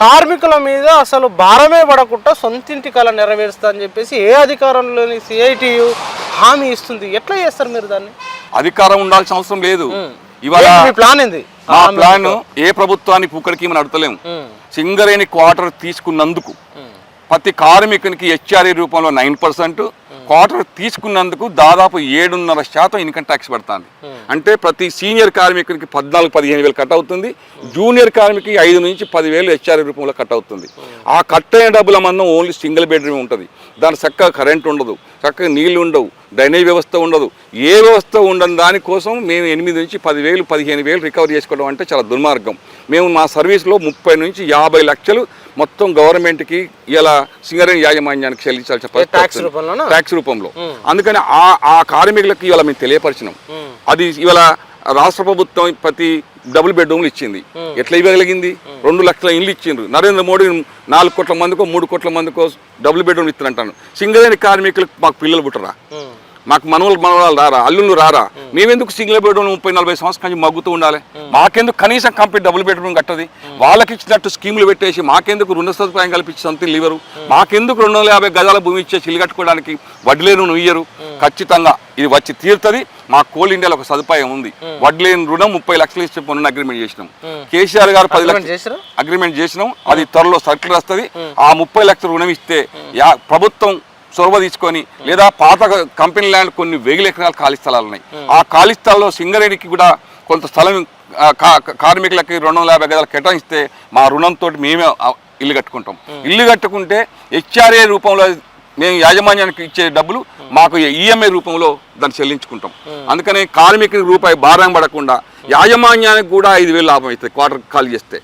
కార్మికుల మీద అసలు భారమే పడకుండా సొంతింటి కళ నెరవేరుస్తా అని చెప్పేసి ఏ అధికారంలోని సిఐటియు హామీ ఇస్తుంది. ఎట్లా చేస్తారు మీరు దాన్ని? అధికారం ఉండాల్సిన అవసరం లేదు. ఇవాళ ప్లాన్ ఏంది? మా ప్లాన్ ఏ ప్రభుత్వాన్ని పుక్కడికి మనం అడతలేము. సింగరేణి క్వార్టర్ తీసుకున్నందుకు ప్రతి కార్మికునికి హెచ్ఆర్ఏ రూపంలో నైన్ పర్సెంట్ క్వార్టర్ తీసుకున్నందుకు దాదాపు ఏడున్నర శాతం ఇన్కమ్ ట్యాక్స్ పడుతుంది. అంటే ప్రతి సీనియర్ కార్మికునికి పద్నాలుగు పదిహేను వేలు కట్ అవుతుంది. జూనియర్ కార్మికుకి ఐదు నుంచి పదివేలు హెచ్ఆర్ఏ రూపంలో కట్ అవుతుంది. ఆ కట్ అయిన డబ్బుల మందం ఓన్లీ సింగిల్ బెడ్రూమ్ ఉంటుంది. దాని చక్కగా కరెంట్ ఉండదు. చక్కగా నీళ్ళు ఉండవు డ్రైనేజ్ వ్యవస్థ ఉండదు. ఏ వ్యవస్థ ఉండని దానికోసం మేము ఎనిమిది నుంచి పదివేలు పదిహేను వేలు రికవర్ చేసుకోవడం అంటే చాలా దుర్మార్గం. మేము మా సర్వీస్లో ముప్పై నుంచి యాభై లక్షలు మొత్తం గవర్నమెంట్కి ఇలా సింగరేణి యాజమాన్యానికి చెల్లించాల్సిన ట్యాక్స్ రూపంలో. అందుకని ఆ ఆ కార్మికులకు ఇవాళ మేము తెలియపరిచినాం. అది ఇవాళ రాష్ట్ర ప్రభుత్వం ప్రతి డబుల్ బెడ్రూమ్లు ఇచ్చింది. ఎట్లా ఇవ్వగలిగింది? రెండు లక్షల ఇండ్లు ఇచ్చిండ్రు. నరేంద్ర మోడీ నాలుగు కోట్ల మందికో మూడు కోట్ల మందికో డబుల్ బెడ్రూమ్ ఇస్తానంటాను సింగరేణి కార్మికులకు మాకు పిల్లలు పుట్టరా? ఉమ్. మాకు మనవలు మనవరాలు రారా? అల్లుళ్ళు రారా? మేమెందుకు సింగిల్ బెడ్రూమ్ ముప్పై నలభై సంవత్సరాల నుంచి మగ్గుతూ ఉండాలి? మాకెందుకు కనీసం కంప్లీట్ డబుల్ బెడ్రూమ్ కట్టది? వాళ్ళకి ఇచ్చినట్టు స్కీములు పెట్టేసి మాకెందుకు రుణ సదుపాయం కల్పించి సొంత ఇవ్వరు? మాకెందుకు రెండు వందల యాభై గజాల భూమి ఇచ్చేసి ఇల్లు కట్టుకోవడానికి వడ్లేను ఇయ్యరు? ఖచ్చితంగా ఇది వచ్చి తీరుతుంది. మా కోల్ ఇండియాలో ఒక సదుపాయం ఉంది. వడ్లేని రుణం ముప్పై లక్షలు ఇచ్చే పన్ను అగ్రిమెంట్ చేసినాం. కేసీఆర్ గారు పది లక్షలు? అగ్రిమెంట్ చేసినాం. అది త్వరలో సర్కిల్ వస్తుంది. ఆ ముప్పై లక్షల రుణం ఇస్తే ప్రభుత్వం చొరవ తీసుకొని లేదా పాత కంపెనీ ల్యాండ్ కొన్ని వేల ఎకరాల ఖాళీ స్థలాలు ఉన్నాయి. ఆ ఖాళీ స్థలాల్లో సింగరేణికి కూడా కొంత స్థలం కార్మికులకి రెండు వందల యాభై గదాలు కేటాయిస్తే మా రుణంతో మేమే ఇల్లు కట్టుకుంటాం. ఇల్లు కట్టుకుంటే హెచ్ఆర్ఏ రూపంలో మేము యాజమాన్యానికి ఇచ్చే డబ్బులు మాకు ఈఎంఐ రూపంలో దాన్ని చెల్లించుకుంటాం. అందుకని కార్మికునికి రూపాయి భారం పడకుండా యాజమాన్యానికి కూడా ఐదు వేలు లాభం అవుతుంది క్వార్టర్ ఖాళీ చేస్తే.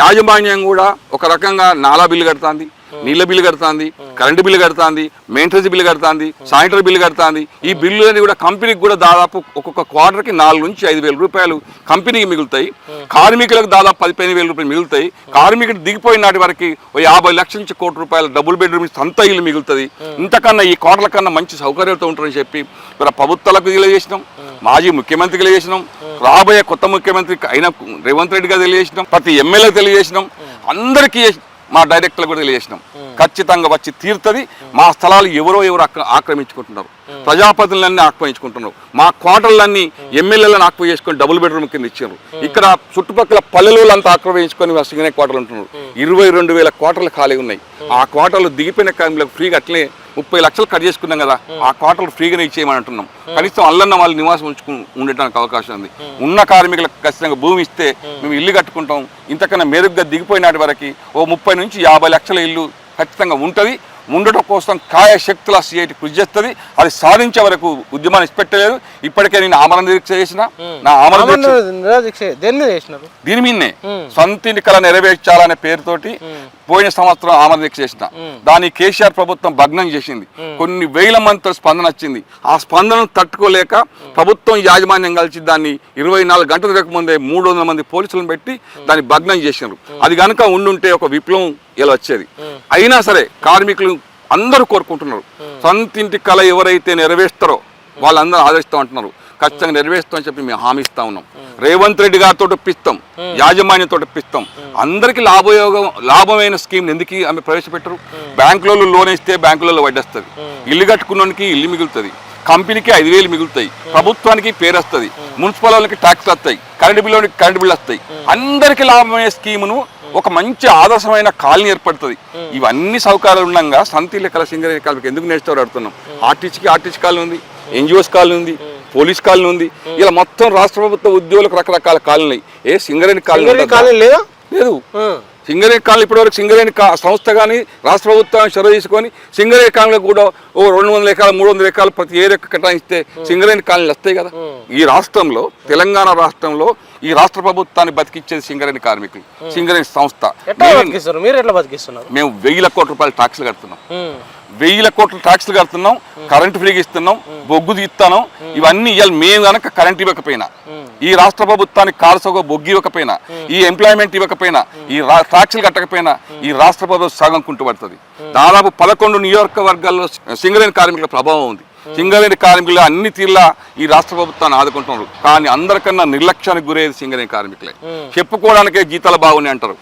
యాజమాన్యం కూడా ఒక రకంగా నాలా బిల్లు కడుతుంది. నీళ్ళ బిల్లు కడుతుంది కరెంటు బిల్లు కడుతుంది మెయింటెనెన్స్ బిల్లు కడుతుంది శానిటరీ బిల్లు కడుతుంది. ఈ బిల్లు అనేది కూడా కంపెనీకి కూడా దాదాపు ఒక్కొక్క క్వార్టర్కి నాలుగు నుంచి ఐదు వేల రూపాయలు కంపెనీకి మిగులుతాయి. కార్మికులకు దాదాపు పదిహేను వేల రూపాయలు మిగులుతాయి. కార్మికుడు దిగిపోయిన నాటి వరకు యాభై లక్షల నుంచి కోటి రూపాయలు డబుల్ బెడ్రూమ్ సంత ఇల్లు మిగులుతుంది. ఇంతకన్నా ఈ కోటల కన్నా మంచి సౌకర్యాలతో ఉంటారని చెప్పి మరి ప్రభుత్వాలకు తెలియజేసినాం. మాజీ ముఖ్యమంత్రికి తెలియజేసినాం. రాబోయే కొత్త ముఖ్యమంత్రి అయిన రేవంత్ రెడ్డి గారు తెలియజేసినాం. ప్రతి ఎమ్మెల్యే తెలియజేసినాం. అందరికీ మా డైరెక్టర్లు కూడా తెలియజేసినాం. ఖచ్చితంగా వచ్చి తీరుతుంది. మా స్థలాలు ఎవరో ఎవరు ఆక్ర- ఆక్రమించుకుంటున్నారు. ప్రజాప్రతినిధులన్నీ ఆక్రమించుకుంటున్నారు. మా క్వార్టర్లన్నీ ఎమ్మెల్యేలను ఆక్రమ చేసుకొని డబుల్ బెడ్రూమ్ కింద ఇచ్చారు. ఇక్కడ చుట్టుపక్కల పల్లెలు అంతా ఆక్రమించుకొని సిగ్నే క్వార్టర్లు ఉంటున్నారు. ఇరవై రెండు వేల క్వార్టర్లు ఖాళీ ఉన్నాయి. ఆ క్వార్టర్లు దిగిపోయిన కార్మికులకు ఫ్రీగా అట్లే ముప్పై లక్షలు కట్ చేసుకున్నాం కదా ఆ క్వార్టర్లు ఫ్రీగానే ఇచ్చేయమని అంటున్నాం. కనీసం అల్లన్న వాళ్ళు నివాసం ఉంచుకు ఉండటానికి అవకాశం ఉంది. ఉన్న కార్మికులకు ఖచ్చితంగా భూమి ఇస్తే మేము ఇల్లు కట్టుకుంటాం. ఇంతకన్నా మెరుగ్గా దిగిపోయినాటి వరకు ఓ ముప్పై నుంచి యాభై లక్షల ఇల్లు ఖచ్చితంగా ఉంటుంది. ఉండటం కోసం కాయ శక్తుల సిఐటి కృషి చేస్తుంది. అది సాధించే వరకు ఉద్యమాన్ని ఇష్టపెట్టలేదు ఇప్పటికే నేను ఆమరణ దీక్ష చేసిన. నా ఆమరణ దేని మీద చేసినారు? దీని మీదనే సొంత ఎన్నికల నెరవేర్చాలనే పేరుతోటి పోయిన సంవత్సరం ఆమరణ చేసిన. దాన్ని కేసీఆర్ ప్రభుత్వం భగ్నం చేసింది. కొన్ని వేల మందితో స్పందన వచ్చింది. ఆ స్పందనను తట్టుకోలేక ప్రభుత్వం యాజమాన్యం కలిసి దాన్ని ఇరవై నాలుగు గంటల ముందే మూడు వందల మంది పోలీసులను పెట్టి దాన్ని భగ్నం చేసినారు అది కనుక ఉండుంటే ఒక విప్లవం ఇలా వచ్చేది. అయినా సరే కార్మికులు అందరూ కోరుకుంటున్నారు. సొంత ఇంటి కళ ఎవరైతే నెరవేరుస్తారో వాళ్ళందరూ ఆదరిస్తాం అంటున్నారు ఖచ్చితంగా నెరవేరుస్తాం అని చెప్పి మేము హామీ ఇస్తా ఉన్నాం. రేవంత్ రెడ్డి గారితో ఒప్పిస్తాం. యాజమాన్యంతో ఒప్పిస్తాం. అందరికి లాభయోగం లాభమైన స్కీమ్ ఎందుకు ఆమె ప్రవేశపెట్టరు? బ్యాంకులలో లోన్ ఇస్తే బ్యాంకులలో వడ్డేస్తుంది. ఇల్లు కట్టుకున్నోనికి ఇల్లు మిగులుతుంది. కంపెనీకి ఐదు వేలు మిగులుతాయి. ప్రభుత్వానికి పేరు వస్తుంది. మున్సిపల్ వాళ్ళకి ట్యాక్స్ వస్తాయి. కరెంటు బిల్లు కరెంటు బిల్లు వస్తాయి. అందరికి లాభమయ్యే స్కీమును ఒక మంచి ఆదర్శమైన కాలనీ ఏర్పడుతుంది. ఇవన్నీ సౌకర్యాలు ఉండగా సంతి లెక్కల సింగరేణి కాలనీకి ఎందుకు నేర్చుకోవాలి అడుగుతున్నాం. ఆర్టీసీకి ఆర్టీసీ కాలనీ ఉంది. ఎన్జిఓస్ కాలనీ ఉంది. పోలీస్ కాలనీ ఉంది. ఇలా మొత్తం రాష్ట్ర ప్రభుత్వ ఉద్యోగులకు రకరకాల కాలనీ. ఏ సింగరేణి కాలనీ? కాలనీ లేదా? లేదు. కాలనీ ఇప్పటివరకు సింగరేణి సంస్థ కానీ రాష్ట్ర ప్రభుత్వం చొరవ తీసుకొని సింగరేణి కాలనీలో కూడా ఓ రెండు వందల ఎకరాలు మూడు వందల ఎకరాలు ప్రతి ఏరియాకి కేటాయిస్తే సింగరేణి కాలనీలు వస్తాయి కదా. ఈ రాష్ట్రంలో తెలంగాణ రాష్ట్రంలో ఈ రాష్ట్ర ప్రభుత్వాన్ని బతికిచ్చేది సింగరేణి కార్మికులు సింగరేణి సంస్థ. మేము- వెయ్యిల కోట్ల రూపాయలు ట్యాక్స్లు కడుతున్నాం. ఉమ్. వెయ్యిల కోట్ల ట్యాక్స్లు కడుతున్నాం కరెంటు ఫ్రీగా ఇస్తున్నాం బొగ్గు తీస్తున్నాం ఇవన్నీ ఇవాళ మేము గనక కరెంట్ ఇవ్వకపోయినా ఈ రాష్ట్ర ప్రభుత్వానికి కారసోగ బొగ్గు ఇవ్వకపోయినా ఈ ఎంప్లాయ్మెంట్ ఇవ్వకపోయినా ఈ ట్యాక్స్లు కట్టకపోయినా ఈ రాష్ట్ర ప్రభుత్వం సగం కుంటుపడుతుంది. దాదాపు పదకొండు నియోజకవర్గాల్లో సింగరేణి కార్మికుల ప్రభావం ఉంది. సింగరేణి కార్మికులు అన్ని తీర్లా ఈ రాష్ట్ర ప్రభుత్వాన్ని ఆదుకుంటున్నారు. కానీ అందరికన్నా నిర్లక్ష్యానికి గురయ్యేది సింగరేణి కార్మికులే. చెప్పుకోవడానికే జీతాలు బాగున్నాయి అంటారు